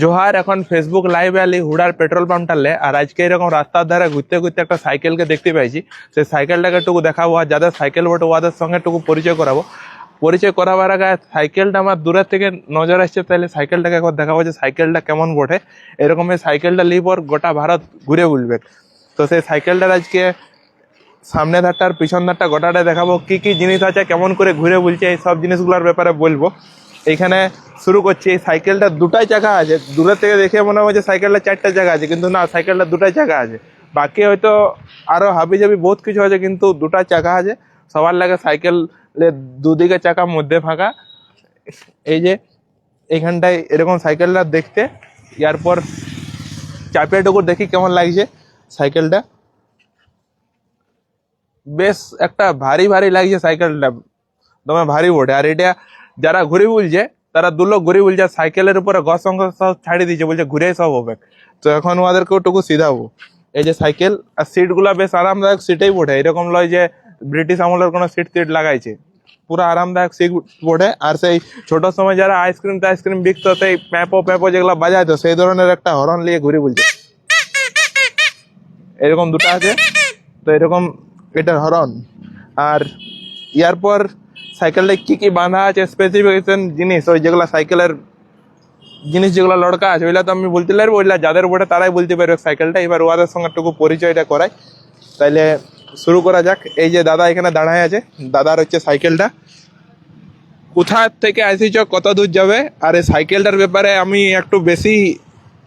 জোহার, এখন ফেসবুক লাইভে আলি হুড়ার petrol pump টানলে আর আজকে এরকম রাস্তার ধারে ঘুরতে ঘুরতে একটা সাইকেলকে দেখতে পাইছি। সেই সাইকেলটাকে একটু দেখাবো আর যাদের সাইকেল বটে ওদের সঙ্গে একটু পরিচয় করাবো। পরিচয় করাবার আগে সাইকেলটা আমার দূরের থেকে নজর আসছে তাহলে সাইকেলটাকে একবার দেখাবো যে সাইকেলটা কেমন বটে। এরকম এই সাইকেলটা নিয়ে পর গোটা ভারত ঘুরে বুলবে তো সেই সাইকেলটার আজকে সামনে ধারটা আর পিছন ধারটা গোটাটা দেখাবো। কি কি জিনিস আছে, কেমন করে ঘুরে বলছে, এই সব জিনিসগুলোর ব্যাপারে বলব। এইখানে শুরু করছি। এই সাইকেলটা দুটাই চাকা আছে। দূরের থেকে দেখে মনে হয় যে সাইকেলটা চারটা জায়গা আছে, কিন্তু না, সাইকেলটা দুটাই চাকা আছে। বাকি হয়তো আরও হাবি জাবি বহুত কিছু আছে, কিন্তু দুটা চাকা আছে। সবার লাগে সাইকেল দুদিকে চাকা মধ্যে ফাঁকা। এই যে এইখানটায় এরকম সাইকেলটা দেখতে। এরপর টুকুর দেখি কেমন লাগছে সাইকেলটা। বেশ একটা ভারী ভারী লাগছে সাইকেলটা। দমে ভারী বটে। আর এটা যারা ঘুরে বলছে, তারা দু লোক ঘুরে বলছে, সাইকেলের উপরে গস অঙ্ক সব ছাড়ি দিয়েছে, বলছে ঘুরে সব হবে। তো এখন ওদেরকে ওটুকু সিধাবো এই যে সাইকেল আর সিটগুলা বেশ আরামদায়ক সিটেই বটে। এরকম লয় যে ব্রিটিশ আমলের কোনো সিট টিট লাগাইছে। পুরো আরামদায়ক সিট বটে। আর সেই ছোট সময় যারা আইসক্রিম আইসক্রিম বিকতো, সেই প্যাপো প্যাপো যেগুলো বাজাইতো, সেই ধরনের একটা হরন নিয়ে ঘুরে বলছে। এরকম দুটো আছে। তো এরকম এটার হরন আর ইয়ার পর সাইকেলটা কি কি বাঁধা আছে স্পেসিফিকেশন জিনিস, ওই যেগুলো সাইকেলের জিনিস যেগুলো লড়কা আছে, ওইগুলো তো আমি বলতে পারব, ওইগুলো যাদের উপরে তারাই বলতে পারবে সাইকেলটা। এবার ওদের সঙ্গে একটু পরিচয়টা করাই। তাইলে শুরু করা যাক। এই যে দাদা এখানে দাঁড়ায় আছে, দাদার হচ্ছে সাইকেলটা। কোথা থেকে আসিছ, কত দূর যাবে? আর এই সাইকেলটার ব্যাপারে আমি একটু বেশি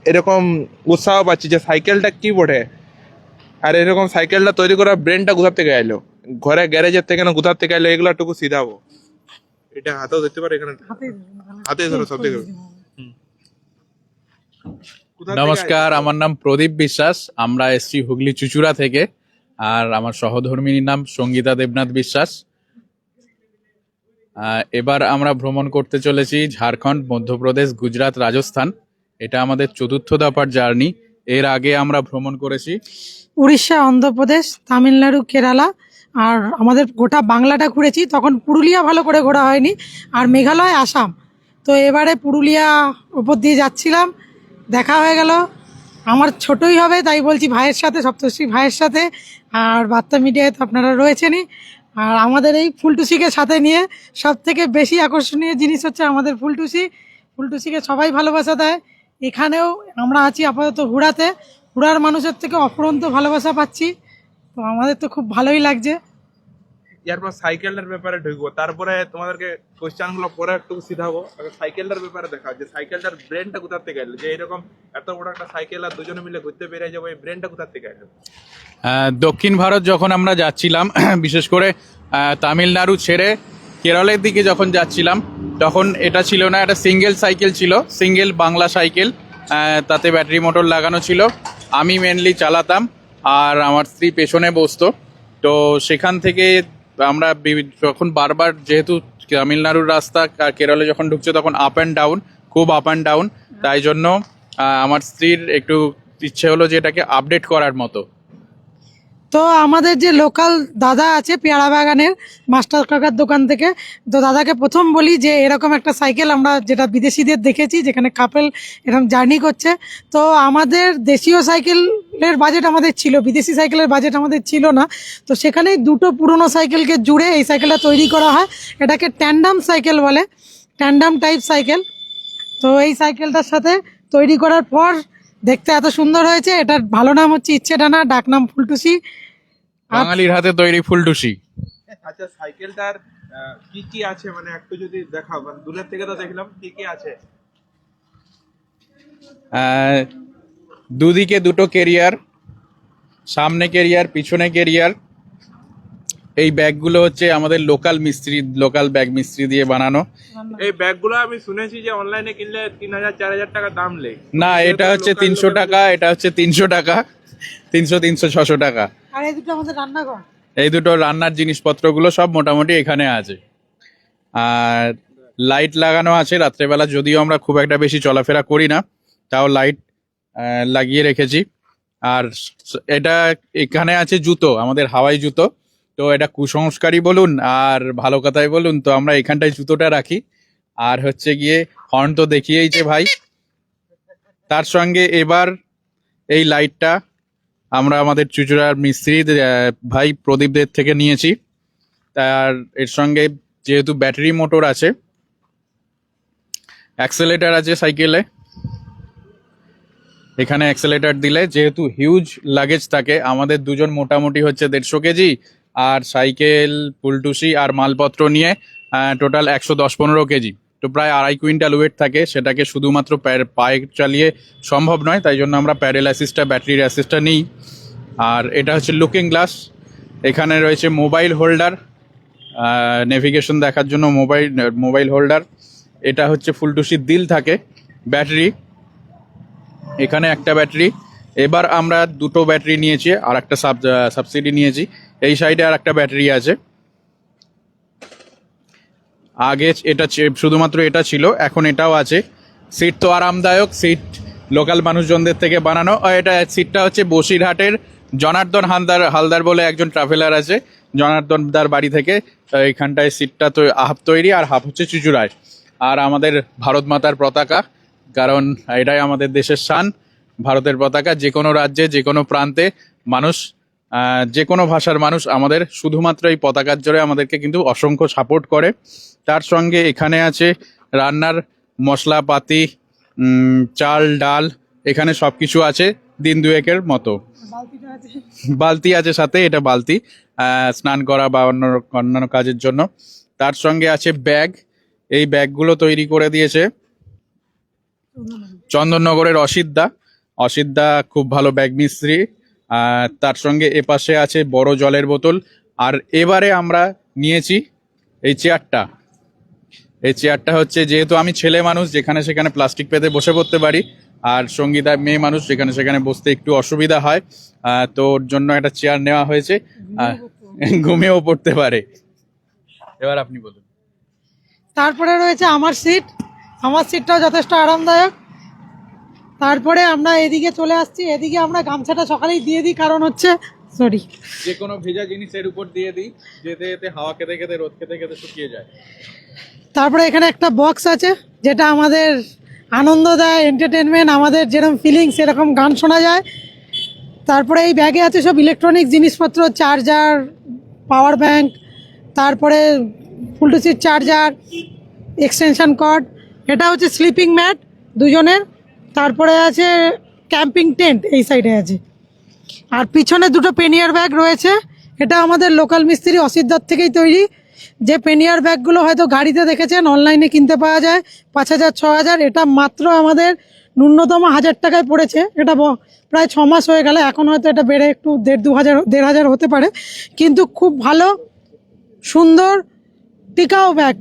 এরকম উৎসাহ পাচ্ছি যে সাইকেলটা কি বটে? আর এরকম সাইকেলটা তৈরি করার ব্রেনটা কোথা থেকে এলো? ঘরে গ্যারেজের থেকে না কোথা থেকে এলো এগুলো একটু সিধাবো এটা হাতেও দেখতে পারো এখানে হাতে ধরো সব থেকে নমস্কার আমার নাম প্রদীপ বিশ্বাস আমরা এসছি হুগলি চুচুড়া থেকে আর আমার সহধর্মিনীর নাম সঙ্গীতা দেবনাথ বিশ্বাস। এবার আমরা ভ্রমণ করতে চলেছি ঝাড়খণ্ড মধ্যপ্রদেশ গুজরাট রাজস্থান। এটা আমাদের চতুর্থ দফার জার্নি। এর আগে আমরা ভ্রমণ করেছি উড়িষ্যা অন্ধ্রপ্রদেশ তামিলনাড়ু কেরালা আর আমাদের গোটা বাংলাটা ঘুরেছি, তখন পুরুলিয়া ভালো করে ঘোরা হয়নি, আর মেঘালয়, আসাম। তো এবারে পুরুলিয়া উপর দিয়ে যাচ্ছিলাম, দেখা হয়ে গেল। আমার ছোটই হবে, তাই বলছি ভাইয়ের সাথে, সপ্তর্ষি ভাইয়ের সাথে, আর বার্তা মিডিয়ায় তো আপনারা রয়েছেনই। আর আমাদের এই ফুলটুসিকে সাথে নিয়ে সব থেকে বেশি আকর্ষণীয় জিনিস হচ্ছে আমাদের ফুলটুসি। ফুলটুসিকে সবাই ভালোবাসা দেয়। এখানেও আমরা আছি আপাতত হুড়াতে। হুড়ার মানুষের থেকে অফুরন্ত ভালোবাসা পাচ্ছি। তো আমাদের তো খুব ভালোই লাগছে। এরপর সাইকেলটার ব্যাপারে ঢুকবো। তারপরে তোমাদেরকে কোশ্চেনগুলো পরে একটু আগে সাইকেলটার ব্যাপারে দেখাও, যে সাইকেলটার ব্রেনটা কোথা থেকে এলো? যে এরকম এত বড় একটা সাইকেল আর দুজনে মিলে ঘুরতে পেরে যাব, এই ব্রেনটা কোথা থেকে এলো? দক্ষিণ ভারত যখন আমরা যাচ্ছিলাম, বিশেষ করে তামিলনাড়ু ছেড়ে কেরলের দিকে যখন যাচ্ছিলাম, তখন এটা ছিল না একটা সিঙ্গেল সাইকেল ছিল, সিঙ্গেল বাংলা সাইকেল তাতে ব্যাটারি মোটর লাগানো ছিল। আমি মেনলি চালাতাম, আর আমার স্ত্রী পেছনে বসতো। তো সেখান থেকে আমরা যখন বারবার যেহেতু তামিলনাড়ুর রাস্তা কেরলে যখন ঢুকছে তখন আপ অ্যান্ড ডাউন খুব আপ অ্যান্ড ডাউন তাই জন্য আমার স্ত্রীর একটু ইচ্ছে হলো যে এটাকে আপডেট করার মতো। তো আমাদের যে লোকাল দাদা আছে পেয়ারা বাগানের মাস্টার কাকার দোকান থেকে, তো দাদাকে প্রথম বলি যে এরকম একটা সাইকেল আমরা যেটা বিদেশিদের দেখেছি, যেখানে কাপেল এরকম জার্নি করছে। তো আমাদের দেশীয় সাইকেলের বাজেট আমাদের ছিল, বিদেশি সাইকেলের বাজেট আমাদের ছিল না। তো সেখানে দুটো পুরনো সাইকেলকে জুড়ে এই সাইকেলটা তৈরি করা হয়। এটাকে ট্যান্ডাম সাইকেল বলে ট্যান্ডাম টাইপ সাইকেল তো এই সাইকেলটার সাথে তৈরি করার পর দেখতে এত সুন্দর হয়েছে এটার ভালো নাম হচ্ছে ইচ্ছে ডানা ডাক নাম ফুলটুসি। বাঙালির হাতে তৈরি ফুলটুসি। আচ্ছা সাইকেলটার কি কি আছে? মানে একটু যদি দেখাও মানে দূরের থেকে তো দেখলাম কি কি আছে? আহ, দুদিকে দুটো কেরিয়ার সামনে কেরিয়ার পিছনে কেরিয়ার এই ব্যাগগুলো হচ্ছে আমাদের লোকাল মিস্ত্রি লোকাল ব্যাগ মিস্ত্রি দিয়ে বানানো। এই ব্যাগগুলো আমি শুনেছি যে অনলাইনে কিনলে তিন হাজার চার হাজার টাকা দাম লেগে না এটা হচ্ছে তিনশো টাকা এটা হচ্ছে তিনশো টাকা তিনশো তিনশো ছশো টাকা। আর এই দুটো আমাদের রান্নাঘর? এই দুটো রান্নার জিনিসপত্রগুলো সব মোটামুটি এখানে আছে। আর লাইট লাগানো আছে রাত্রেবেলা যদিও আমরা খুব একটা বেশি চলাফেরা করি না তাও লাইট লাগিয়ে রেখেছি। আর এটা এখানে আছে জুতো আমাদের হাওয়াই জুতো। তো এটা কুসংস্কারই বলুন আর ভালো কথাই বলুন, তো আমরা এখানটায় জুতোটা রাখি। আর হচ্ছে গিয়ে হর্ন তো দেখিয়েইছে ভাই। তার সঙ্গে এবার এই লাইটটা আমরা আমাদের চুচুড়ার মিস্ত্রি ভাই প্রদীপদের থেকে নিয়েছি। তার, এর সঙ্গে যেহেতু ব্যাটারি মোটর আছে অ্যাক্সেলেটার আছে সাইকেলে এখানে অ্যাক্সেলেটার দিলে যেহেতু হিউজ লাগেজ থাকে, আমাদের দুজন মোটামুটি হচ্ছে দেড়শো কেজি আর সাইকেল, ফুলটুসি আর মালপত্র নিয়ে টোটাল একশো দশ পনেরো কেজি। তো প্রায় আড়াই কুইন্টাল ওয়েট থাকে। সেটাকে শুধুমাত্র পায়ে চালিয়ে সম্ভব নয়। তাই জন্য আমরা প্যারেল অ্যাসিস্টটা ব্যাটারির অ্যাসিস্টটা নিই। আর এটা হচ্ছে লুকিং গ্লাস এখানে রয়েছে মোবাইল হোল্ডার নেভিগেশন দেখার জন্য মোবাইল মোবাইল হোল্ডার এটা হচ্ছে ফুলটুসির দিল থাকে ব্যাটারি এখানে একটা ব্যাটারি এবার আমরা দুটো ব্যাটারি নিয়েছি আর একটা সাব সাবসিডি নিয়েছি। এই সাইডে আর একটা ব্যাটারি আছে। আগে এটা শুধুমাত্র এটা ছিল, এখন এটাও আছে। সিট তো আরামদায়ক, সিট লোকাল মানুষজনদের থেকে বানানো। আর এটা সিটটা হচ্ছে বসিরহাটের জনার্দন হালদার হালদার বলে একজন ট্রাভেলার আছে। জনার্দন দার বাড়ি থেকে এইখানটায় সিটটা তো হাফ তৈরি আর হাফ হচ্ছে চুচুড়ায়। আর আমাদের ভারত মাতার পতাকা, কারণ এটাই আমাদের দেশের শান। ভারতের পতাকা, যে কোনো রাজ্যে, যে কোনো প্রান্তে মানুষ যে কোনো ভাষার মানুষ আমাদের শুধুমাত্র এই পতাকার জোরে আমাদেরকে কিন্তু অসংখ্য সাপোর্ট করে। তার সঙ্গে এখানে আছে রান্নার মশলাপাতি চাল ডাল এখানে সব কিছু আছে দিন দুয়েকের মতো। বালতি আছে। সাথে এটা বালতি স্নান করা বা অন্য অন্যান্য কাজের জন্য। তার সঙ্গে আছে ব্যাগ এই ব্যাগগুলো তৈরি করে দিয়েছে চন্দননগরের অসিদ্ধা অসিদ্ধা খুব ভালো ব্যাগ মিস্ত্রি। তার সঙ্গে এপাশে আছে বড় জলের বোতল। আর এবারে আমরা নিয়েছি এই চেয়ারটা। এই চেয়ারটা হচ্ছে যেহেতু আমি ছেলে মানুষ যেখানে সেখানে প্লাস্টিক পেতে বসে পড়তে পারি আর সঙ্গীতা মেয়ে মানুষ যেখানে সেখানে বসতে একটু অসুবিধা হয় তো ওর জন্য একটা চেয়ার নেওয়া হয়েছে ঘুমিয়েও পড়তে পারে। এবার আপনি বলুন। তারপরে রয়েছে আমার সিট আমার সিটটাও যথেষ্ট আরামদায়ক। তারপরে আমরা এদিকে চলে আসছি এদিকে আমরা গামছাটা সকালেই দিয়ে দিই কারণ হচ্ছে সরি যে কোনো ভেজা জিনিসের উপর দিয়ে দিই যেতে যেতে হাওয়া খেতে খেতে রোদ খেতে খেতে শুকিয়ে যায়। তারপরে এখানে একটা বক্স আছে যেটা আমাদের আনন্দ দেয় এন্টারটেনমেন্ট আমাদের যেরকম ফিলিং সেরকম গান শোনা যায়। তারপরে এই ব্যাগে আছে সব ইলেকট্রনিক জিনিসপত্র চার্জার পাওয়ার ব্যাংক তারপরে ফুলটুসির চার্জার এক্সটেনশন কর্ড এটা হচ্ছে স্লিপিং ম্যাট দুজনের। তারপরে আছে ক্যাম্পিং টেন্ট এই সাইডে আছে। আর পিছনে দুটো পেনিয়ার ব্যাগ রয়েছে। এটা আমাদের লোকাল মিস্ত্রি অসিদ্ধার থেকেই তৈরি। যে পেনিয়ার ব্যাগগুলো হয়তো গাড়িতে দেখেছেন, অনলাইনে কিনতে পাওয়া যায়। পাঁচ হাজার, ছ হাজার, এটা মাত্র আমাদের ন্যূনতম হাজার টাকায় পড়েছে। এটা প্রায় ছ মাস হয়ে গেল। এখন হয়তো এটা বেড়ে একটু দেড়, দু হাজার, দেড় হাজার হতে পারে। কিন্তু খুব ভালো, সুন্দর টিকাও ব্যাগ।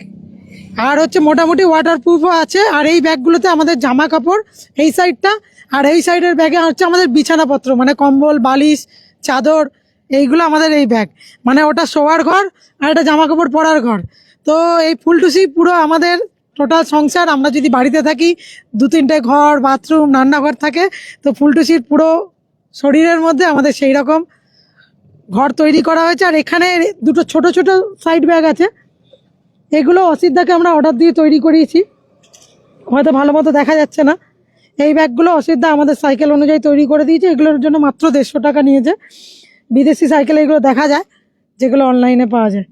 আর হচ্ছে মোটামুটি ওয়াটারপ্রুফও আছে। আর এই ব্যাগগুলোতে আমাদের জামা কাপড় এই সাইডটা আর এই সাইডের ব্যাগে হচ্ছে আমাদের বিছানাপত্র মানে কম্বল, বালিশ, চাদর, এইগুলো আমাদের এই ব্যাগ। মানে ওটা শোয়ার ঘর আর এটা জামা কাপড় পরার ঘর। তো এই ফুলটুসি পুরো আমাদের টোটাল সংসার। আমরা যদি বাড়িতে থাকি দু তিনটে ঘর বাথরুম রান্নাঘর থাকে, তো ফুলটুসির পুরো শরীরের মধ্যে আমাদের সেই রকম ঘর তৈরি করা হয়েছে। আর এখানে দুটো ছোট ছোট সাইড ব্যাগ আছে। এগুলো অসিদ্ধাকে আমরা অর্ডার দিয়ে তৈরি করিয়েছি। হয়তো ভালো মতো দেখা যাচ্ছে না। এই ব্যাগগুলো অসিদ্ধা আমাদের সাইকেল অনুযায়ী তৈরি করে দিয়েছে। এগুলোর জন্য মাত্র দেড়শো টাকা নিয়েছে। বিদেশি সাইকেল এগুলো দেখা যায় যেগুলো অনলাইনে পাওয়া যায়।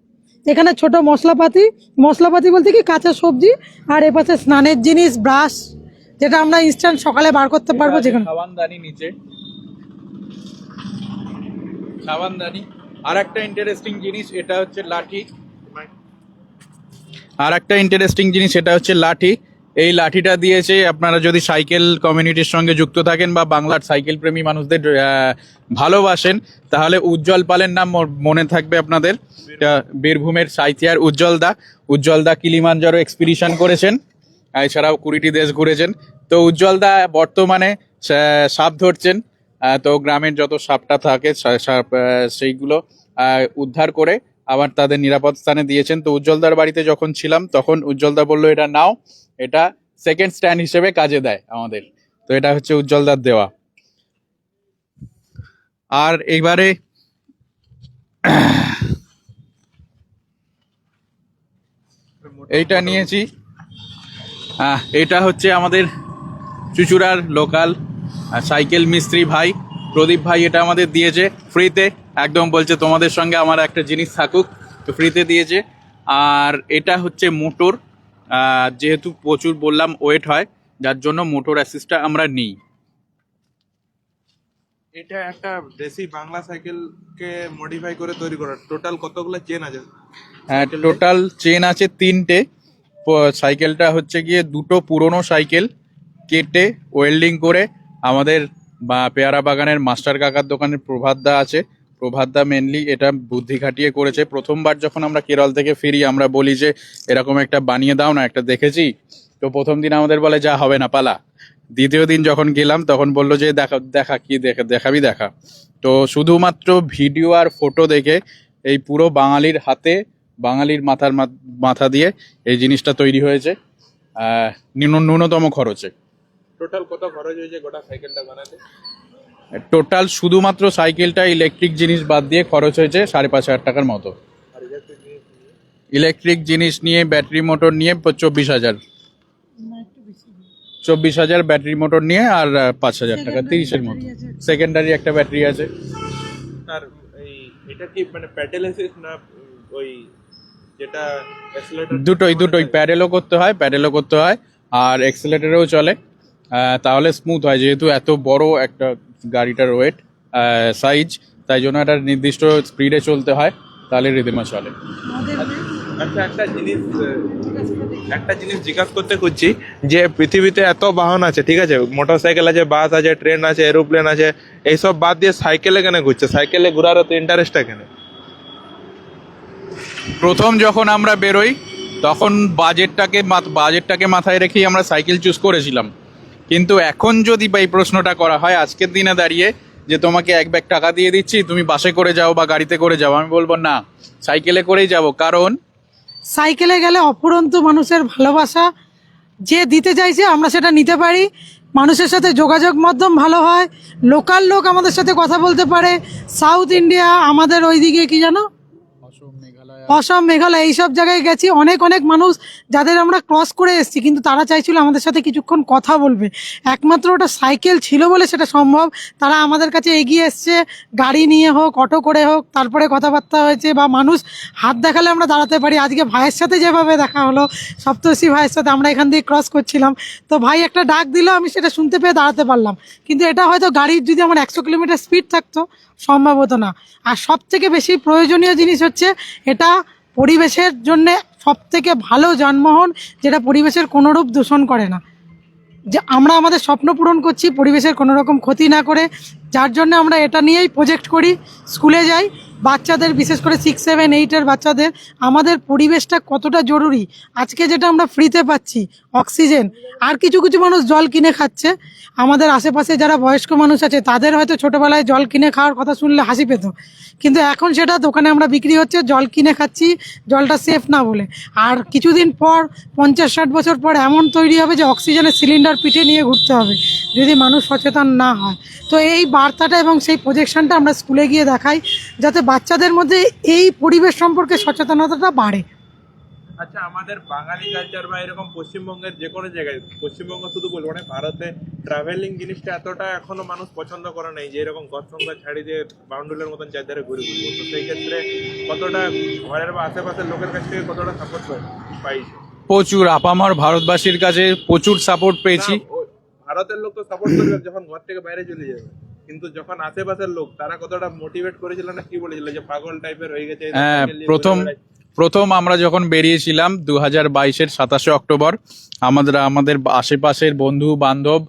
এখানে ছোট মশলাপাতি মশলাপাতি বলতে কি কাঁচা সবজি আর এপাশে স্নানের জিনিস ব্রাশ যেটা আমরা ইনস্ট্যান্ট সকালে বার করতে পারব যেখানে। সাবানদানি নিচে। সাবানদানি আর একটা ইন্টারেস্টিং জিনিস এটা হচ্ছে লাঠি। আর একটা ইন্টারেস্টিং জিনিস, সেটা হচ্ছে লাঠি। এই লাঠিটা দিয়েছে আপনারা যদি সাইকেল কমিউনিটির সঙ্গে যুক্ত থাকেন বা বাংলার সাইকেল প্রেমী মানুষদের ভালোবাসেন, তাহলে উজ্জ্বল পালের নাম মনে থাকবে আপনাদের। বীরভূমের সাইথিয়ার উজ্জ্বল দা। উজ্জ্বল দা কিলিমানজারো এক্সপিডিশন করেছেন এছাড়াও কুড়িটি দেশ ঘুরেছেন। তো উজ্জ্বল দা বর্তমানে সাপ ধরছেন তো গ্রামের যত সাপটা থাকে সাপ সেইগুলো উদ্ধার করে আবার তাদের নিরাপদ স্থানে দিয়েছেন। তো উজ্জ্বলদার বাড়িতে যখন ছিলাম, তখন উজ্জ্বলদা বলল, এটা নাও, এটা সেকেন্ড স্ট্যান্ড হিসেবে কাজে দেয় আমাদের। তো এটা হচ্ছে উজ্জ্বলদার দেওয়া। আর এইবারে এইটা নিয়েছি। এটা হচ্ছে আমাদের চুচুড়ার লোকাল সাইকেল মিস্ত্রি ভাই। প্রদীপ ভাই এটা আমাদের দিয়েছে ফ্রিতে। একদম বলছে তোমাদের সঙ্গে আমার একটা জিনিস থাকুক। তো ফ্রিতে দিয়েছে। আর এটা হচ্ছে মোটর। যেহেতু প্রচুর বললাম ওয়েট হয় যার জন্য মোটর অ্যাসিস্টটা আমরা নিই। এটা একটা দেশি বাংলা সাইকেলকে মডিফাই করে তৈরি করা। টোটাল কতগুলো চেন আছে? হ্যাঁ টোটাল চেন আছে তিনটে। সাইকেলটা হচ্ছে গিয়ে দুটো পুরনো সাইকেল কেটে ওয়েল্ডিং করে আমাদের বা পেয়ারা বাগানের মাস্টার কাকার দোকানের প্রভাতদা আছে। প্রভাতদা মেনলি এটা বুদ্ধি খাটিয়ে করেছে। প্রথমবার যখন আমরা কেরল থেকে ফিরি, আমরা বলি যে, এরকম একটা বানিয়ে দাও না, একটা দেখেছি? তো প্রথম দিন আমাদের বলে, যা হবে না, পালা। দ্বিতীয় দিন যখন গেলাম, তখন বলল যে, দেখা দেখা, কি দেখা, দেখাবি দেখা। তো শুধুমাত্র ভিডিও আর ফটো দেখে এই পুরো বাঙালির হাতে, বাঙালির মাথার মাথা দিয়ে এই জিনিসটা তৈরি হয়েছে ন্যূনতম খরচে। টোটাল কত খরচ হয়েছে গোটা সাইকেলটা বানাতে? টোটাল শুধুমাত্র সাইকেলটা ইলেকট্রিক জিনিস বাদ দিয়ে খরচ হয়েছে সাড়ে পাঁচ হাজার টাকার মতো? ইলেকট্রিক জিনিস নিয়ে? ব্যাটারি মোটর নিয়ে চব্বিশ হাজার। চব্বিশ হাজার ব্যাটারি মোটর নিয়ে আর পাঁচ হাজার টাকা তিরিশের মতো। সেকেন্ডারি একটা ব্যাটারি আছে। আর এই এটা কি মানে প্যাডেল না ওই যেটা দুটোই দুটোই। প্যাডেলও করতে হয় প্যাডেলও করতে হয় আর এক্সেলেটারেও চলে। তাহলে স্মুথ হয় যেহেতু এত বড় একটা গাড়িটার ওয়েট সাইজ তাই জন্য একটা নির্দিষ্ট স্পিডে চলতে হয় তাহলে রিদিমা চলে। আচ্ছা একটা জিনিস একটা জিনিস জিজ্ঞাসা করতে খুঁজছি যে পৃথিবীতে এত বাহন আছে ঠিক আছে? মোটর সাইকেল আছে বাস আছে ট্রেন আছে এরোপ্লেন আছে এইসব বাদ দিয়ে সাইকেলে কেন ঘুরছে? সাইকেলে ঘোরার তো ইন্টারেস্টটা কেন? প্রথম যখন আমরা বেরোই তখন বাজেটটাকে বাজেটটাকে মাথায় রেখেই আমরা সাইকেল চুজ করেছিলাম। কিন্তু এখন যদি বা এই প্রশ্নটা করা হয়, আজকের দিনে দাঁড়িয়ে যে তোমাকে এক ব্যাগ টাকা দিয়ে দিচ্ছি, তুমি বাসে করে যাও বা গাড়িতে করে যাও, আমি বলব না। সাইকেলে করেই যাব, কারণ সাইকেলে গেলে অপুরন্ত মানুষের ভালোবাসা, যে দিতে চাইছে আমরা সেটা নিতে পারি। মানুষের সাথে যোগাযোগ মাধ্যম ভালো হয়, লোকাল লোক আমাদের সাথে কথা বলতে পারে। সাউথ ইন্ডিয়া আমাদের ওইদিকে কি জানো? অসম, মেঘালয় এইসব জায়গায় গেছি। অনেক অনেক মানুষ যাদের আমরা ক্রস করে এসেছি, কিন্তু তারা চাইছিল আমাদের সাথে কিছুক্ষণ কথা বলবে। একমাত্র ওটা সাইকেল ছিল বলে সেটা সম্ভব। তারা আমাদের কাছে এগিয়ে এসছে, গাড়ি নিয়ে হোক অটো করে হোক, তারপরে কথাবার্তা হয়েছে বা মানুষ হাত দেখালে আমরা দাঁড়াতে পারি। আজকে ভাইয়ের সাথে যেভাবে দেখা হলো, সপ্তর্ষি ভাইয়ের সাথে আমরা এখান দিয়ে ক্রস করছিলাম। তো ভাই একটা ডাক দিল, আমি সেটা শুনতে পেয়ে দাঁড়াতে পারলাম। কিন্তু এটা হয়তো গাড়ির যদি আমার একশো কিলোমিটার স্পিড থাকতো সম্ভব হতো না। আর সব থেকে বেশি প্রয়োজনীয় জিনিস হচ্ছে এটা পরিবেশের জন্য সব থেকে ভালো যানবাহন, যেটা পরিবেশের কোনোরূপ দূষণ করে না। যে আমরা আমাদের স্বপ্ন পূরণ করছি পরিবেশের কোনো রকম ক্ষতি না করে, যার জন্য আমরা এটা নিয়েই প্রজেক্ট করি স্কুলে যাই বাচ্চাদের, বিশেষ করে সিক্স সেভেন এইটের বাচ্চাদের, আমাদের পরিবেশটা কতটা জরুরি? আজকে যেটা আমরা ফ্রিতে পাচ্ছি অক্সিজেন আর কিছু কিছু মানুষ জল কিনে খাচ্ছে। আমাদের আশেপাশে যারা বয়স্ক মানুষ আছে, তাদের হয়তো ছোটোবেলায় জল কিনে খাওয়ার কথা শুনলে হাসি পেত। কিন্তু এখন সেটা দোকানে আমরা বিক্রি হচ্ছে, জল কিনে খাচ্ছি, জলটা সেফ না বলে। আর কিছুদিন পর, পঞ্চাশ, ষাট বছর পর এমন তৈরি হবে যে অক্সিজেনের সিলিন্ডার পিঠে নিয়ে ঘুরতে হবে, যদি মানুষ সচেতন না হয়। তো এই বার্তাটা এবং সেই প্রজেকশনটা আমরা স্কুলে গিয়ে দেখাই, যাতে বাচ্চাদের মধ্যে এই পরিবেশ সম্পর্কে সচেতনতাটা বাড়ে। আচ্ছা আমাদের বাঙালি কালচার বা এরকম পশ্চিমবঙ্গের যে কোনো জায়গায় পশ্চিমবঙ্গ শুধু বলব মানে ভারতে ট্রাভেলিং জিনিসটা এতটা এখনও মানুষ পছন্দ করে নাই যে এরকম ঘর সংসার ছাড়ি দিয়ে বাউন্ডুলের মতন চারধারে ঘুরে ঘুরবো। তো সেই ক্ষেত্রে কতটা ঘরের বা আশেপাশের লোকের কাছ থেকে কতটা সাপোর্ট পাইছে? প্রচুর। আপামর ভারতবাসীর কাছে প্রচুর সাপোর্ট পেয়েছি। ভারতের লোক তো সাপোর্ট করবে যখন ঘর থেকে বাইরে চলে যাবে। কিন্তু যখন আশেপাশের লোক তারা কতটা মোটিভেট করেছিল না কি বলেছিল? যে পাগল টাইপের হয়ে গেছে হ্যাঁ প্রথম প্রথম আমরা যখন বেরিয়েছিলাম দু হাজার বাইশের সাতাশে অক্টোবর আমাদের আমাদের আশেপাশের বন্ধু বান্ধব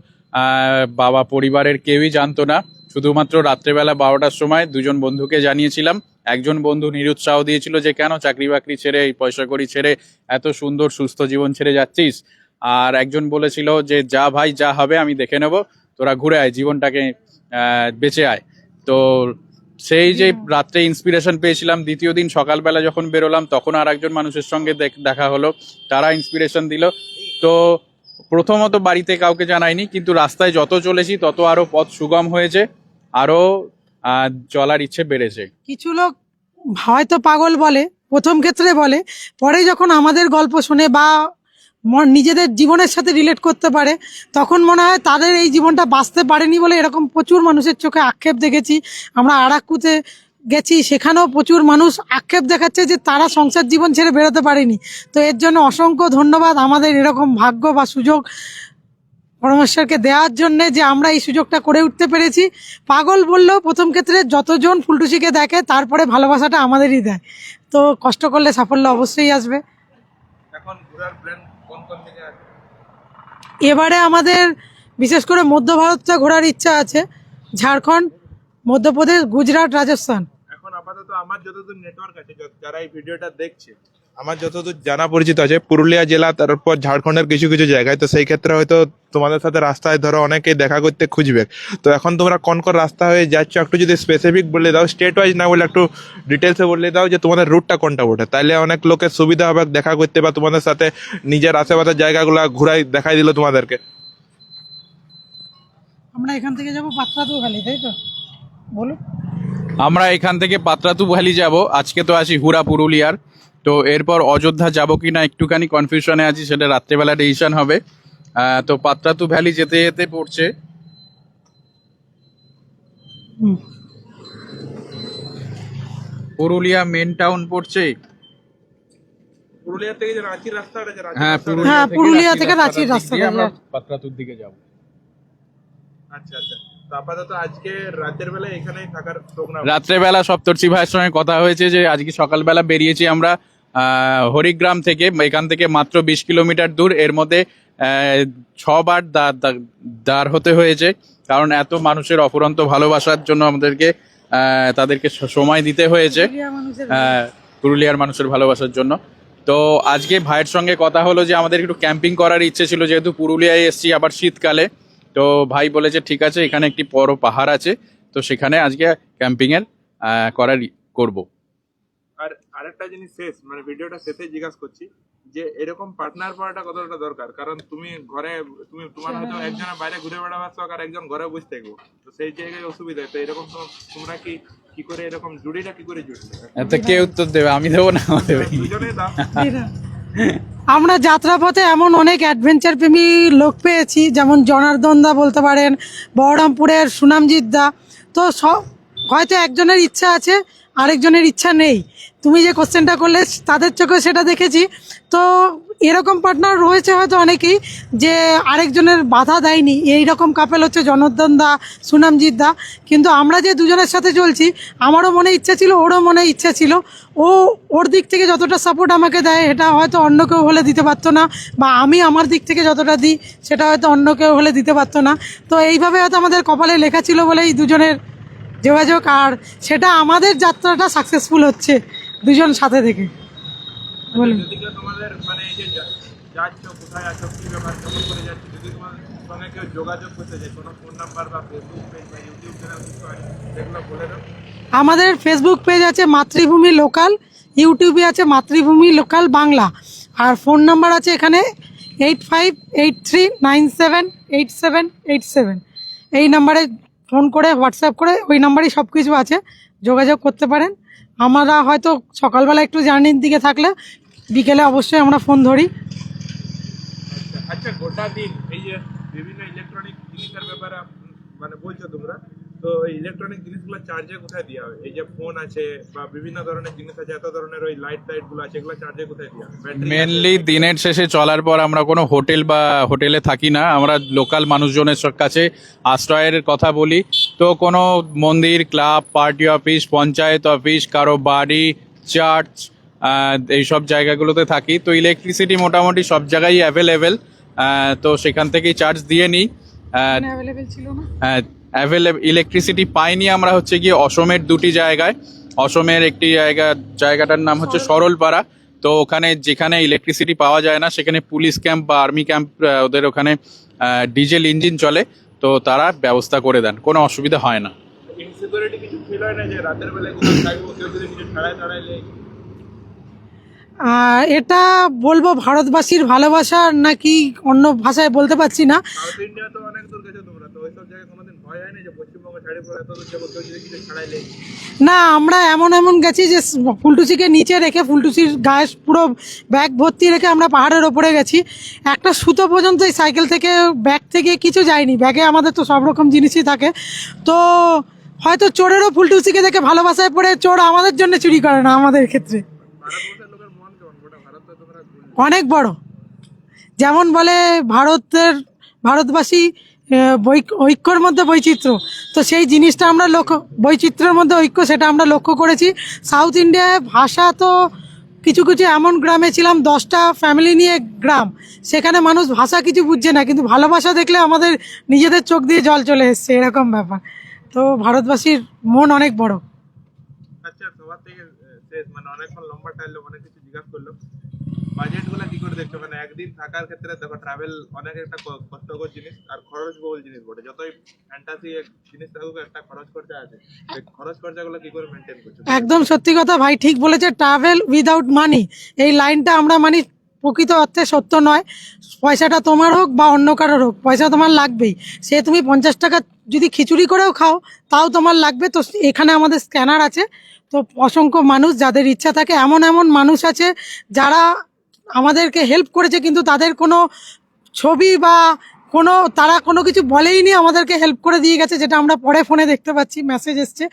বাবা পরিবারের কেউই জানতো না। শুধুমাত্র রাত্রেবেলা বারোটার সময় দুজন বন্ধুকে জানিয়েছিলাম। একজন বন্ধু নিরুৎসাহ দিয়েছিল যে কেন চাকরি বাকরি ছেড়ে এই পয়সা করি ছেড়ে এত সুন্দর সুস্থ জীবন ছেড়ে যাচ্ছিস? আর একজন বলেছিল যে যা ভাই যা হবে আমি দেখে নেব। তোরা ঘুরে আয় জীবনটাকে বেঁচে আয়। তো সেই যে রাত্রে ইন্সপিরেশন পেয়েছিলাম দ্বিতীয় দিন সকালবেলা যখন বেরোলাম তখন আর একজন মানুষের সঙ্গে দেখ- হলো। তারা ইন্সপিরেশন দিল। তো প্রথমত বাড়িতে কাউকে জানাইনি কিন্তু রাস্তায় যত চলেছি তত আরও পথ সুগম হয়েছে আরও চলার ইচ্ছে বেড়েছে। কিছু লোক হয়তো পাগল বলে প্রথম ক্ষেত্রে বলে পরে যখন আমাদের গল্প শুনে বা নিজেদের জীবনের সাথে রিলেট করতে পারে। তখন মনে হয় তাদের এই জীবনটা বাঁচতে পারেনি বলে এরকম প্রচুর মানুষের চোখে আক্ষেপ দেখেছি। আমরা আরাকুতে গেছি, সেখানেও প্রচুর মানুষ আক্ষেপ দেখাচ্ছে যে তারা সংসার জীবন ছেড়ে বেরোতে পারেনি। তো এর জন্য অসংখ্য ধন্যবাদ আমাদের এরকম ভাগ্য বা সুযোগ পরমেশ্বরকে দেওয়ার জন্য যে আমরা এই সুযোগটা করে উঠতে পেরেছি। পাগল বললেও প্রথম ক্ষেত্রে যতজন ফুলটুসিকে দেখে তারপরে ভালোবাসাটা আমাদেরই দেয়। তো কষ্ট করলে সাফল্য অবশ্যই আসবে। এখন ঘোরার প্ল্যান এবারে আমাদের বিশেষ করে মধ্য ভারতটা ঘোরার ইচ্ছা আছে। ঝাড়খণ্ড মধ্যপ্রদেশ গুজরাট রাজস্থান। এখন আপাতত আমার যতদূর নেটওয়ার্ক আছে যারা এই ভিডিওটা দেখছে আমার যতদূর জানা পরিচিত আছে পুরুলিয়া জেলা তারপর ঝাড়খণ্ডের কিছু কিছু জায়গায় তো সেই ক্ষেত্রে হয়তো তোমাদের সাথে রাস্তায় ধরো অনেকেই দেখা করতে খুঁজবে। তো এখন তোমরা কোন কোন রাস্তা হয়ে যাচ্ছ একটু যদি স্পেসিফিক বলে দাও স্টেট ওয়াইজ না বলে একটু ডিটেলসে বলে দাও যে তোমাদের রুটটা কোনটা ওঠে তাহলে অনেক লোকের সুবিধা হবে দেখা করতে বা তোমাদের সাথে নিজের আশেপাশের জায়গাগুলো ঘুরাই দেখাই দিল তোমাদেরকে। আমরা এখান থেকে যাব পাত্রাতু ভ্যালি তাই তো? বলুন। আমরা এখান থেকে পাত্রাতু ভ্যালি যাব। আজকে তো আছি হুরা পুরুলিয়ার। তো এরপর অযোধ্যা যাব কি না একটুখানি কনফিউশনে আছি সেটা রাত্রেবেলা ডিসিশন হবে। তো পাত্রাতু ভ্যালি যেতে যেতে পড়ছে। পুরুলিয়া মেন টাউন পড়ছে। পুরুলিয়া থেকে যে রাঁচির রাস্তাটা আছে রাঁচির হ্যাঁ হ্যাঁ, পুরুলিয়া থেকে রাঁচির রাঁচির রাস্তা আমরা পাত্রাতুর দিকে যাব। আচ্ছা আচ্ছা। আপাতত আজকে রাতের বেলা এখানেই থাকার প্রোগ্রাম রাত্রেবেলা সপ্তর্ষি ভাইয়ের সঙ্গে কথা হয়েছে যে আজকে সকালবেলা বেরিয়েছি আমরা। হরিগ্রাম থেকে এখান থেকে মাত্র বিশ কিলোমিটার দূর। এর মধ্যে ছবার দাঁড় হতে হয়েছে। কারণ এত মানুষের অফুরন্ত ভালোবাসার জন্য আমাদেরকে তাদেরকে সময় দিতে হয়েছে পুরুলিয়ার মানুষের ভালোবাসার জন্য। তো আজকে ভাইয়ের সঙ্গে কথা হলো যে আমাদের একটু ক্যাম্পিং করার ইচ্ছে ছিল যেহেতু পুরুলিয়ায় এসেছি আবার শীতকালে। তো ভাই বলেছে ঠিক আছে এখানে একটি বড় পাহাড় আছে তো সেখানে আজকে ক্যাম্পিংয়ের করার করব। আরেকটা জিনিস শেষ মানে ভিডিওটা শেষে জিজ্ঞাসা করছি যে এরকম পার্টনার পাওয়াটা কতটা দরকার? কারণ তুমি ঘরে তুমি তোমার হয়তো একজনের বাইরে ঘুরে বেড়াবার শখ আর একজন ঘরে বসে থাকব। তো সেই জায়গায় অসুবিধা তো এরকম তো তোমরা কি কি করে এরকম জুড়িটা কি করে জুড়বে এতে কে উত্তর দেবে? আমি দেবো না দুজনে দাও। আমরা যাত্রাপথে এমন অনেক অ্যাডভেঞ্চার প্রেমী লোক পেয়েছি যেমন জনার্দন দা বলতে পারেন বহরমপুরের সুনামজিৎ দা। তো সব হয়তো একজনের ইচ্ছা আছে আরেকজনের ইচ্ছা নেই। তুমি যে কোশ্চেনটা করলে, তাদের চোখে সেটা দেখেছি। তো এরকম পার্টনার রয়েছে হয়তো অনেকেই, যে আরেকজনের বাধা দেয়নি। এই রকম কাপেল হচ্ছে জনার্দন দা, সুনামজিৎ দা। কিন্তু আমরা যে দুজনের সাথে চলছি, আমারও মনে ইচ্ছা ছিল, ওরও মনে ইচ্ছা ছিল। ও, ওর দিক থেকে যতটা সাপোর্ট আমাকে দেয়, এটা হয়তো অন্য কেউ হলে দিতে পারতো না, বা আমি আমার দিক থেকে যতটা দিই, সেটা হয়তো অন্য কেউ হলে দিতে পারতো না। তো এইভাবে হয়তো আমাদের কপালে লেখা ছিল বলেই দুজনের যোগাযোগ, আর সেটা আমাদের যাত্রাটা সাকসেসফুল হচ্ছে। দুজন সাথে থেকে। বলুন। মানে আমাদের ফেসবুক পেজ আছে মাতৃভূমি লোকাল ইউটিউবে আছে মাতৃভূমি লোকাল বাংলা। আর ফোন নাম্বার আছে এখানে eight five eight three nine seven eight seven eight seven এই নাম্বারে ফোন করে হোয়াটসঅ্যাপ করে ওই নাম্বারেই সব কিছু আছে। যোগাযোগ করতে পারেন। আমরা হয়তো সকালবেলা একটু জার্নির দিকে থাকলে বিকেলে অবশ্যই আমরা ফোন ধরি। আচ্ছা আচ্ছা গোটা দিন এই যে বিভিন্ন ইলেকট্রনিক জিনিসের ব্যাপারে মানে বলছো তোমরা তো ইলেকট্রনিক জিনিসগুলো চার্জে কোথায় দেওয়া হয়? এই যে ফোন আছে বা বিভিন্ন ধরনের জিনিস আছে এত ধরনের ওই লাইট টাইটগুলো আছে এগুলো চার্জে কোথায় দেওয়া মেনলি দিনের শেষে চলার পর আমরা কোনো হোটেল বা হোটেলে থাকি না। আমরা লোকাল মানুষজনের কাছে আশ্রয়ের কথা বলি। তো কোনো মন্দির club party office panchayat office কারও বাড়ি চার্চ এইসব জায়গাগুলোতে থাকি। তো ইলেকট্রিসিটি মোটামুটি সব জায়গায় অ্যাভেলেবেল তো সেখান থেকেই চার্জ দিয়ে নিই। আহ, অ্যাভেলেবেল ছিল না? ইলেকট্রিসিটি পাইনি আমরা হচ্ছে গিয়ে অসমের দুটি জায়গায়। অসমের একটি জায়গা জায়গাটার নাম হচ্ছে সরলপাড়া। তো ওখানে যেখানে ইলেকট্রিসিটি পাওয়া যায় না সেখানে পুলিশ ক্যাম্প বা আর্মি ক্যাম্প ওদের ওখানে ডিজেল ইঞ্জিন চলে। তো তারা ব্যবস্থা করে দেন কোনো অসুবিধা হয় না। ইনসিকিউরিটি কিছু ফিল হয় না যে রাতের বেলায় কোথাও থাকব কেউ যদি কিছু ছাড়াই ছাড়াইলে আর এটা বলব ভারতবাসীর ভালোবাসা নাকি অন্য ভাষায় বলতে পারছি না। না আমরা এমন এমন গেছি যে ফুলটুসিকে নিচে রেখে ফুলটুসির গায়ে পুরো ব্যাগ ভর্তি রেখে আমরা পাহাড়ের ওপরে গেছি। একটা সুতো পর্যন্ত এই সাইকেল থেকে ব্যাগ থেকে কিছু যায়নি। ব্যাগে আমাদের তো সব রকম জিনিসই থাকে। তো হয়তো চোরেরও ফুলটুসিকে দেখে ভালোবাসায় পড়ে চোর আমাদের জন্য চুরি করে না আমাদের ক্ষেত্রে। অনেক বড়। যেমন বলে ভারতের ভারতবাসী ঐক্যর মধ্যে বৈচিত্র্য। তো সেই জিনিসটা আমরা লক্ষ্য বৈচিত্র্যের মধ্যে ঐক্য সেটা আমরা লক্ষ্য করেছি। সাউথ ইন্ডিয়ায় ভাষা তো কিছু কিছু এমন গ্রামে ছিলাম, দশটা ফ্যামিলি নিয়ে গ্রাম। সেখানে মানুষ ভাষা কিছু বুঝছে না, কিন্তু ভালোবাসা দেখলে আমাদের নিজেদের চোখ দিয়ে জল চলে এসছে, এরকম ব্যাপার। তো ভারতবাসীর মন অনেক বড়। আচ্ছা সবার থেকে মানে অনেকক্ষণ লম্বা টাইল অনেক কিছু জিজ্ঞাসা করল বাজেটগুলা কি করে দেখছ? মানে একদিন থাকার ক্ষেত্রে দেখো ট্রাভেল অনেক একটা কষ্টকর জিনিস আর খরচ বহুল জিনিস বটে। যতই ফ্যান্টাসি জিনিস থাকুক, একটা খরচ খরচা আছে। খরচ খরচাগুলো কি করে মেনটেন করছ? একদম সত্যি কথা ভাই, ঠিক বলেছে ট্রাভেল উইদাউট মানি এই লাইনটা আমরা মানি প্রকৃত অর্থে সত্য নয়। পয়সাটা তোমার হোক বা অন্য কারোর হোক, পয়সা তোমার লাগবেই। সে তুমি পঞ্চাশ টাকা যদি খিচুড়ি করেও খাও, তাও তোমার লাগবে। তো এখানে আমাদের স্ক্যানার আছে। তো অসংখ্য মানুষ যাদের ইচ্ছা থাকে এমন এমন মানুষ আছে যারা আমাদেরকে হেল্প করেছে কিন্তু তাদের কোনো ছবি বা কোনো তারা কোনো কিছু বলেইনি আমাদেরকে হেল্প করে দিয়ে গেছে যেটা আমরা পরে ফোনে দেখতে পাচ্ছি মেসেজ এসছে।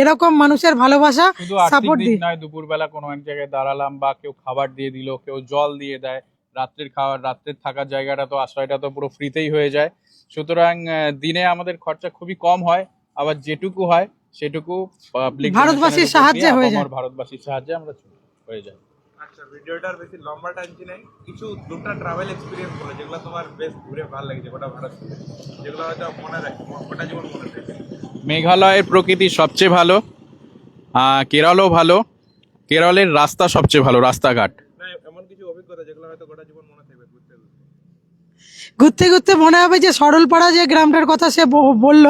এরকম মানুষের ভালোবাসা সাপোর্ট দিই নয় দুপুরবেলা কোনো এক জায়গায় দাঁড়ালাম বা কেউ খাবার দিয়ে দিল কেউ জল দিয়ে দেয় রাত্রের খাবার রাত্রের থাকার জায়গাটা তো আশ্রয়টা তো পুরো ফ্রিতেই হয়ে যায়। সুতরাং দিনে আমাদের খরচা খুবই কম হয় আবার যেটুকু হয় সেটুকু পাবলিক ভারতবাসীর সাহায্যে হয়ে যায়। ভারতবাসীর সাহায্যে আমরা হয়ে যায়। আচ্ছা ভিডিওটার বেশি লম্বা টানছি নাই? কিছু দুটা ট্রাভেল এক্সপিরিয়েন্স বলে যেগুলো তোমার বেশ ঘুরে ভালো লেগেছে গোটা ভারত। যেগুলো হয়তো মনে রাখবে গোটা জীবন মনে থাকবে মেঘালয়ের প্রকৃতি সবচেয়ে ভালো কেরলও ভালো কেরলের রাস্তা সবচেয়ে ভালো রাস্তাঘাট। এমন কিছু অভিজ্ঞতা যেগুলো হয়তো গোটা জীবন মনে থাকবে ঘুরতে? ঘুরতে ঘুরতে মনে হবে যে সরলপাড়া যে গ্রামটার কথা সে ব- বলল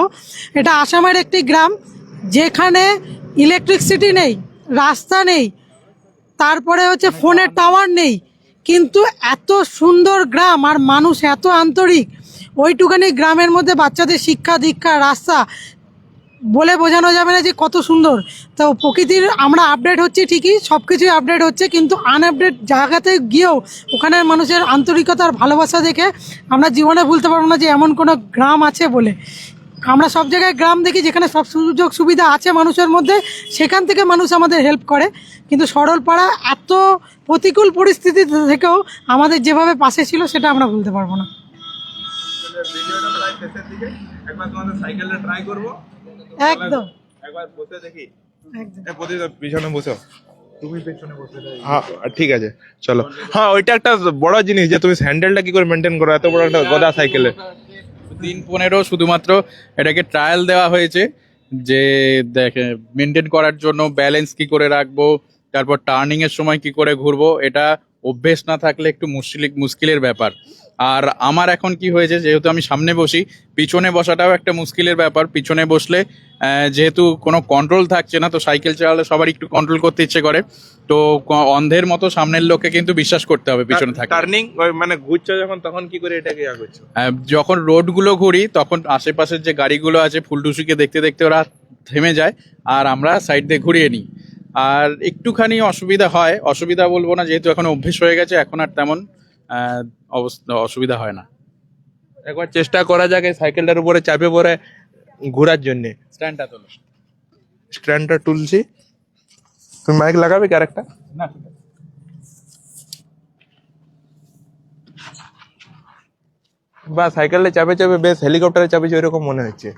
এটা আসামের একটি গ্রাম। যেখানে ইলেকট্রিসিটি নেই, রাস্তা নেই, তারপরে হচ্ছে ফোনের টাওয়ার নেই, কিন্তু এত সুন্দর গ্রাম আর মানুষ এত আন্তরিক, ওইটুখানি গ্রামের মধ্যে বাচ্চাদের শিক্ষা দীক্ষা রাস্তা, বলে বোঝানো যাবে না যে কত সুন্দর। তো প্রকৃতির আমরা আপডেট হচ্ছি ঠিকই সব কিছুই আপডেট হচ্ছে, কিন্তু আনআপডেট জায়গাতে গিয়েও ওখানের মানুষের আন্তরিকতার ভালোবাসা দেখে আমরা জীবনে ভুলতে পারব না যে এমন কোনো গ্রাম আছে বলে। আমরা সব জায়গায় গ্রাম দেখি যেখানে সব সুযোগ সুবিধা আছে মানুষের মধ্যে, সেখান থেকে মানুষ আমাদের হেল্প করে। কিন্তু সরলপাড়া এত প্রতিকূল পরিস্থিতি থেকেও আমাদের যেভাবে পাশে ছিল সেটা আমরা ভুলতে পারব না। একদম। হ্যাঁ ঠিক আছে, চলো। হ্যাঁ ওইটা একটা বড় জিনিস যে তুমি স্যান্ডেলটা কি করে মেনটেন করো, এত বড় একটা গদা সাইকেলে দিন পনেরো শুধুমাত্র এটাকে ট্রায়াল দেওয়া হয়েছে যে দেখে মেনটেন করার জন্য ব্যালেন্স কি করে রাখব, তারপর টার্নিং এর সময় কি করে ঘুরবো, এটা অভ্যেস না থাকলে একটু মুশকিল মুশকিলের ব্যাপার। আর আমার এখন কি হয়েছে যেহেতু আমি সামনে বসি পিছনে বসাটাও একটা মুশকিলের ব্যাপার। পিছনে বসলে যেহেতু কোনো কন্ট্রোল থাকছে না তো সাইকেল চালালে সবার একটু কন্ট্রোল করতে ইচ্ছে করে। তো অন্ধের মতো সামনের লোককে কিন্তু বিশ্বাস করতে হবে পিছনে থাকে টার্নিং মানে ঘুরছো যখন তখন কি করে এটাকে ইয়া করছ? যখন রোডগুলো ঘুরি তখন আশেপাশের যে গাড়িগুলো আছে ফুলটুসিকে দেখতে দেখতে ওরা থেমে যায় আর আমরা সাইড দিয়ে ঘুরিয়ে নিই। আর একটুখানি অসুবিধা হয় অসুবিধা বলব না যেহেতু এখন অভ্যেস হয়ে গেছে এখন আর তেমন অবস্থা অসুবিধা হয় না। একবার চেষ্টা করা যাক এই সাইকেলটার উপরে চাপে পড়ে ঘোরার জন্য। স্ট্যান্ডটা তোলো। স্ট্যান্ডটা তুলছি। তুমি মাইক লাগাবে কি আরেকটা? না বা সাইকেলে চাপে চাপে বেশ হেলিকপ্টারে চাপেছি ওইরকম মনে হচ্ছে।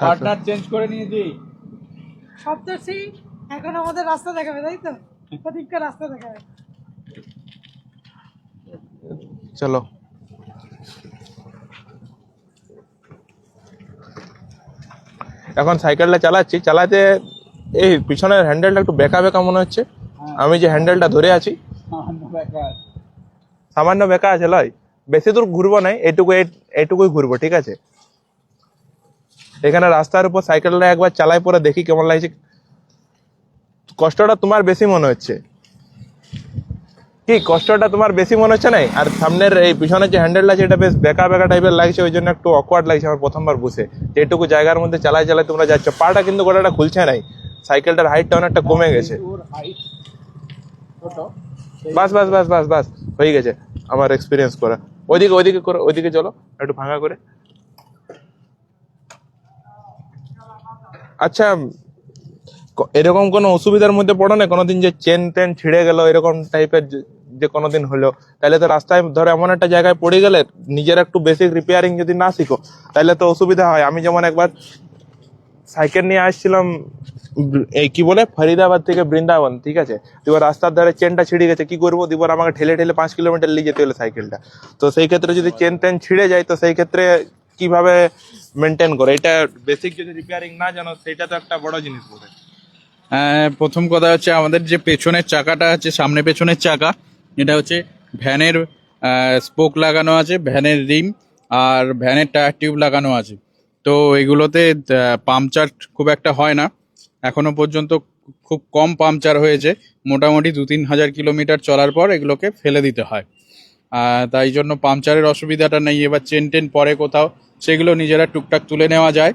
পার্টনার চেঞ্জ করে নিয়েছি। সপ্তর্ষি এখন আমাদের রাস্তা দেখাবে তাই তো? প্রদীপকে রাস্তা দেখাবে। চলো। এখন সাইকেলটা চালাচ্ছি চালাতে এই পিছনের হ্যান্ডেলটা একটু বেঁকা বেঁকা মনে হচ্ছে। আমি যে হ্যান্ডেলটা ধরে আছি। সামান্য বেঁকা আছে। লয়। বেশি দূর ঘুরবো নাই এটুকু এটুকুই ঘুরবো ঠিক আছে? এখানে রাস্তার উপর সাইকেলটা একবার চালাই পরে দেখি কেমন লাগছে। কষ্টটা তোমার বেশি মনে হচ্ছে? কি, কষ্টটা তোমার বেশি মনে হচ্ছে নাই? আর সামনের এই পিছনের যে হ্যান্ডেলটা আছে, এটা বেশ বেকা বেকা টাইপের লাগছে, ওই জন্য একটু অকওয়ার্ড লাগছে আমার প্রথমবার বসে। যেটুকু জায়গার মধ্যে চালাই চালাই তোমরা যাচ্ছ, পাটা কিন্তু গোটাটা খুলছে নাই। সাইকেলটার হাইটটা অনেকটা কমে গেছে। বাস বাস বাস বাস বাস, হয়ে গেছে আমার এক্সপিরিয়েন্স করা। ওইদিকে ওইদিকে করো, ওইদিকে চলো, একটু ভাঙা করে। আচ্ছা এরকম কোনো অসুবিধার মধ্যে পড়ো না? কোনোদিন যে চেন টেন ছিঁড়ে গেল, এরকম টাইপের যে কোনোদিন হলো। তাহলে তো রাস্তায় ধরো এমন একটা জায়গায় পড়ে গেলে নিজের একটু বেসিক রিপেয়ারিং যদি না শিখো তাহলে তো অসুবিধা হয়। আমি যেমন একবার সাইকেল নিয়ে আসছিলাম, এই কি বলে? ফরিদাবাদ থেকে বৃন্দাবন, ঠিক আছে? এবার রাস্তার ধারে চেনটা ছিঁড়ে গেছে, কি করব? দিবার আমাকে ঠেলে ঠেলে পাঁচ কিলোমিটার নিয়ে যেতে হলো সাইকেলটা। তো সেই ক্ষেত্রে যদি চেন টেন ছিঁড়ে যায়, তো সেই ক্ষেত্রে কীভাবে মেনটেন করে? এটা বেসিক যদি রিপেয়ারিং না জানো, সেটা তো একটা বড় জিনিস বলে প্রথম কথা হচ্ছে আমাদের যে পেছনের চাকাটা আছে, সামনে পেছনের চাকা, এটা হচ্ছে ভ্যানের স্পোক লাগানো আছে, ভ্যানের রিম আর ভ্যানের টায়ার টিউব লাগানো আছে। তো এগুলোতে পাংচার খুব একটা হয় না। এখনও পর্যন্ত খুব কম পাংচার হয়েছে। মোটামুটি দু তিন হাজার কিলোমিটার চলার পর এগুলোকে ফেলে দিতে হয়। তাই জন্য পাংচারের অসুবিধাটা নেই। এবার চেন টেন পরে কোথাও সেগুলো নিজেরা টুকটাক তুলে নেওয়া যায়।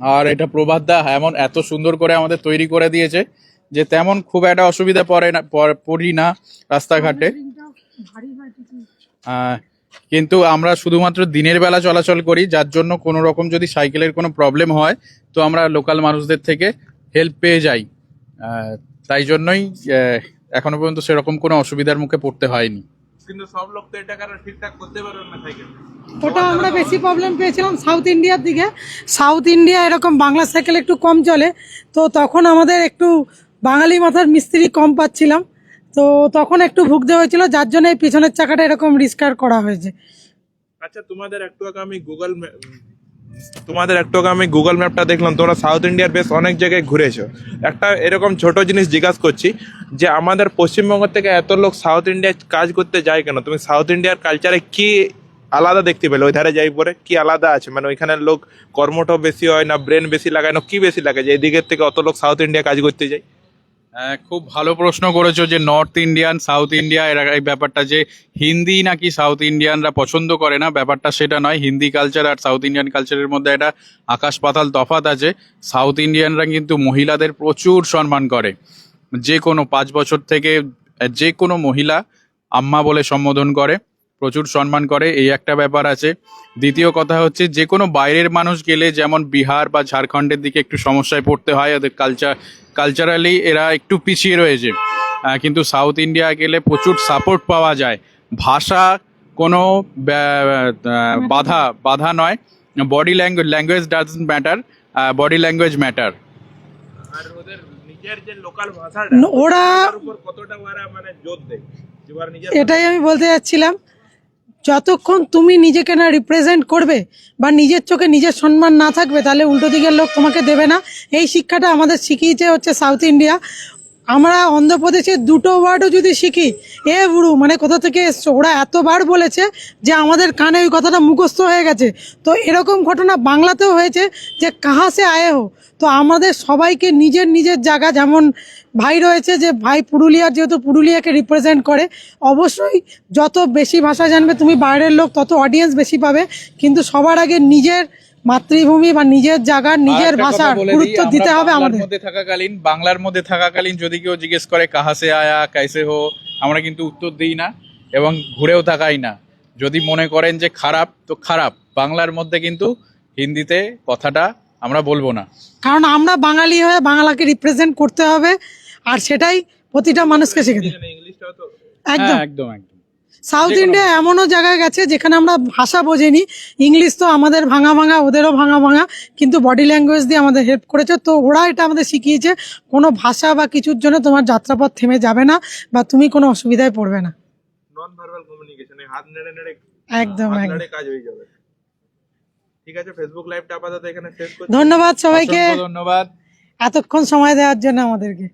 আর এটা প্রভাত দা এমন এত সুন্দর করে আমাদের তৈরি করে দিয়েছে যে তেমন খুব একটা অসুবিধা পড়ে না পড়- না রাস্তাঘাটে। কিন্তু আমরা শুধুমাত্র দিনের বেলা চলাচল করি, যার জন্য কোনো রকম যদি সাইকেলের কোনো প্রবলেম হয়, তো আমরা লোকাল মানুষদের থেকে হেল্প পেয়ে যাই। তাই জন্যই এখনও পর্যন্ত সেরকম কোনো অসুবিধার মুখে পড়তে হয়নি। কিন্তু সব লোক তো এটা কারণ ঠিকঠাক করতে পারবে না সাইকেল। ওটা আমরা বেশি প্রবলেম পেয়েছিলাম সাউথ ইন্ডিয়ার দিকে। সাউথ ইন্ডিয়া এরকম বাংলা সাইকেল একটু কম চলে। তো তখন আমাদের একটু বাঙালি মাথার মিস্ত্রি কম পাচ্ছিলাম। তো তখন একটু ভুগতে হয়েছিল যার জন্য এই পিছনের চাকাটা এরকম রিস্কার করা হয়েছে। আচ্ছা তোমাদের একটু আগে আমি গুগল তোমাদের একটু আমি গুগল ম্যাপটা দেখলাম, তোমরা সাউথ ইন্ডিয়ার বেশ অনেক জায়গায় ঘুরেছো। একটা এরকম ছোট জিনিস জিজ্ঞাসা করছি যে, আমাদের পশ্চিমবঙ্গ থেকে এত লোক সাউথ ইন্ডিয়ায় কাজ করতে যায় কেন? তুমি সাউথ ইন্ডিয়ার কালচারে কি আলাদা দেখতে পেলে? ওই ধারে যাই পরে কি আলাদা আছে? মানে ওইখানের লোক কর্মঠ বেশি হয় না ব্রেন বেশি লাগায় না? কি বেশি লাগে যে, এদিকের থেকে অত লোক সাউথ ইন্ডিয়া কাজ করতে যায়? খুব ভালো প্রশ্ন করেছ যে নর্থ ইন্ডিয়ান সাউথ ইন্ডিয়া এরা এই ব্যাপারটা যে হিন্দি নাকি সাউথ ইন্ডিয়ানরা পছন্দ করে না, ব্যাপারটা সেটা নয়। হিন্দি কালচার আর সাউথ ইন্ডিয়ান কালচারের মধ্যে একটা আকাশ পাতাল তফাৎ আছে। সাউথ ইন্ডিয়ানরা কিন্তু মহিলাদের প্রচুর সম্মান করে। যে কোনো পাঁচ বছর থেকে যে কোনো মহিলা আম্মা বলে সম্বোধন করে। প্রচুর সম্মান করে এই একটা ব্যাপার আছে। দ্বিতীয় কথা হচ্ছে যে কোনো বাইরের মানুষ গেলে যেমন বিহার বা ঝাড়খণ্ডের দিকে একটু সমস্যায় পড়তে হয় ওদের কালচার কালচারালি এরা একটু পিছিয়ে রয়েছে। কিন্তু সাউথ ইন্ডিয়া গেলে প্রচুর সাপোর্ট পাওয়া যায়। ভাষা কোনো বাধা বাধা নয়। Body language language doesn't matter body language matter আর ওদের নিজের যে লোকাল ভাষাটা ওরা- কতটা ওরা মানে জোর দেয়? এটাই আমি বলতে যাচ্ছিলাম। যতক্ষণ তুমি নিজেকে না রিপ্রেজেন্ট করবে বা নিজের চোখে নিজের সম্মান না থাকবে, তাহলে উল্টো দিকের লোক তোমাকে দেবে না। এই শিক্ষাটা আমাদের শিখিয়েছে হচ্ছে সাউথ ইন্ডিয়া আমরা অন্ধ্রপ্রদেশের দুটো ওয়ার্ডও যদি শিখি, এ বুড়ু মানে কোথা থেকে এসছো? ওরা এতবার বলেছে যে আমাদের কানে ওই কথাটা মুখস্থ হয়ে গেছে। তো এরকম ঘটনা বাংলাতেও হয়েছে যে কাহা সে আয়ে হো? তো আমাদের সবাইকে নিজের নিজের জায়গা, যেমন ভাই রয়েছে যে ভাই পুরুলিয়ার, যেহেতু পুরুলিয়াকে রিপ্রেজেন্ট করে, অবশ্যই যত বেশি ভাষা জানবে, তুমি বাইরের লোক, তত অডিয়েন্স বেশি পাবে। কিন্তু সবার আগে নিজের মাতৃভূমি বা নিজের জায়গার নিজের ভাষার গুরুত্ব দিতে হবে আমাদের। মধ্যে থাকাকালীন বাংলার মধ্যে থাকাকালীন যদি কেউ জিজ্ঞেস করে কাহা সে আয়া কাইসে হো? আমরা কিন্তু উত্তর দিই না এবং ঘুরেও তাকাই না। যদি মনে করেন যে খারাপ তো খারাপ। বাংলার মধ্যে কিন্তু হিন্দিতে কথাটা আমরা বলব না। কারণ আমরা বাঙালি হয়ে বাংলাকে রিপ্রেজেন্ট করতে হবে আর সেটাই প্রতিটা মানুষকে শেখাতে হবে। ইংলিশটাও তো একদম। হ্যাঁ, একদম একদম। সাউথ ইন্ডিয়া এমনও জায়গায় গেছে যেখানে আমরা ভাষা বোঝেনি। ইংলিশ তো আমাদের ভাঙা ভাঙা ওদেরও ভাঙা ভাঙা কিন্তু বডি ল্যাঙ্গুয়েজ দিয়ে আমাদের হেল্প করেছে। তো ওরা এটা আমাদের শিখিয়েছে কোনো ভাষা বা কিছুর জন্য তোমার যাত্রাপথ থেমে যাবে না বা তুমি কোনো অসুবিধায় পড়বে না। নন ভার্বাল কমিউনিকেশন হাত নেড়ে নেড়ে একদম একদম। কাজ হয়ে যাবে। ঠিক আছে ফেসবুক লাইভটা আপাতত এখানে শেষ করছি। ধন্যবাদ সবাইকে। ধন্যবাদ। এতক্ষণ সময় দেওয়ার জন্য আমাদেরকে।